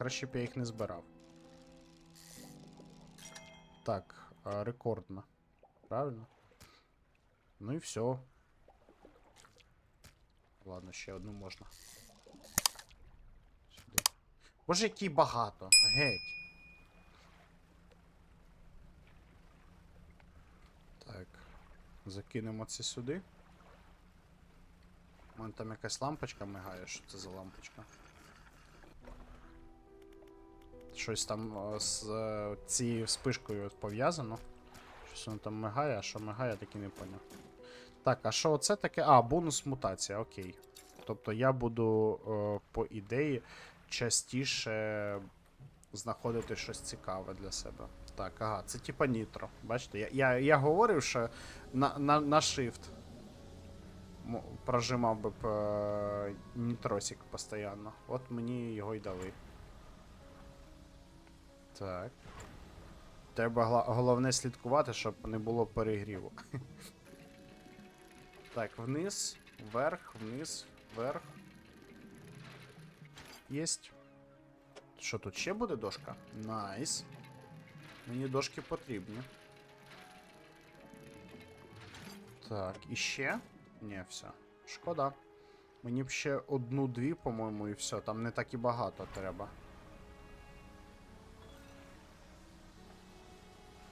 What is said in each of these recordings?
краще б я їх не збирав. Так, рекордно. Правильно? Ну і все. Ладно, ще одну можна. Сюди. Боже, який багато. Геть. Так. Закинемо це сюди. У мене там якась лампочка мигає, що це за лампочка? Щось там е, з е, цією вспишкою пов'язано. Щось воно там мигає, а що мигає, так і не поняв. Так, а що це таке? А, бонус мутація, окей. Тобто я буду, е, по ідеї, частіше знаходити щось цікаве для себе. Так, ага, це типа нітро. Бачите, я, я, я говорив, що на, на, на прожимав би б нітросик постійно. От мені його й дали. Так. Треба головне слідкувати, щоб не було перегріву. Так, вниз, вверх, вниз, вверх. Єсть. Що тут ще буде дошка? Найс. Мені дошки потрібні. Так, і ще? Ні, все. Шкода. Мені б ще одну-дві, по-моєму, і все. Там не так і багато треба.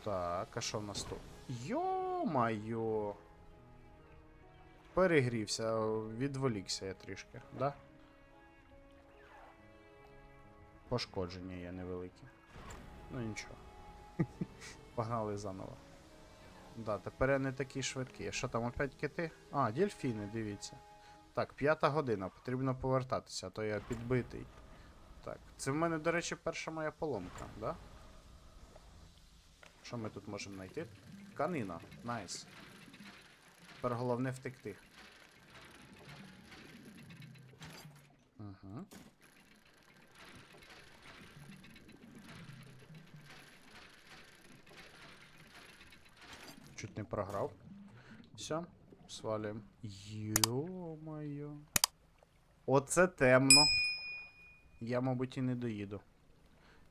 Так, а що в нас тут? Йо-майо. Перегрівся, відволікся я трішки, да? Пошкодження є невеликі. Ну нічого. Погнали заново. Да, тепер я не такий швидкий. Що там опять кити? А, дельфіни, дивіться. Так, п'ята година, потрібно повертатися, а то я підбитий. Так, це в мене, до речі, перша моя поломка, да? Що ми тут можемо знайти? Тканина, найс. Тепер головне втекти. Угу. Чуть не програв. Все, свалюємо. Йо-моє. Оце темно. Я, мабуть, і не доїду.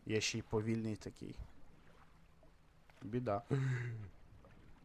Я ще й повільний такий. Bidá.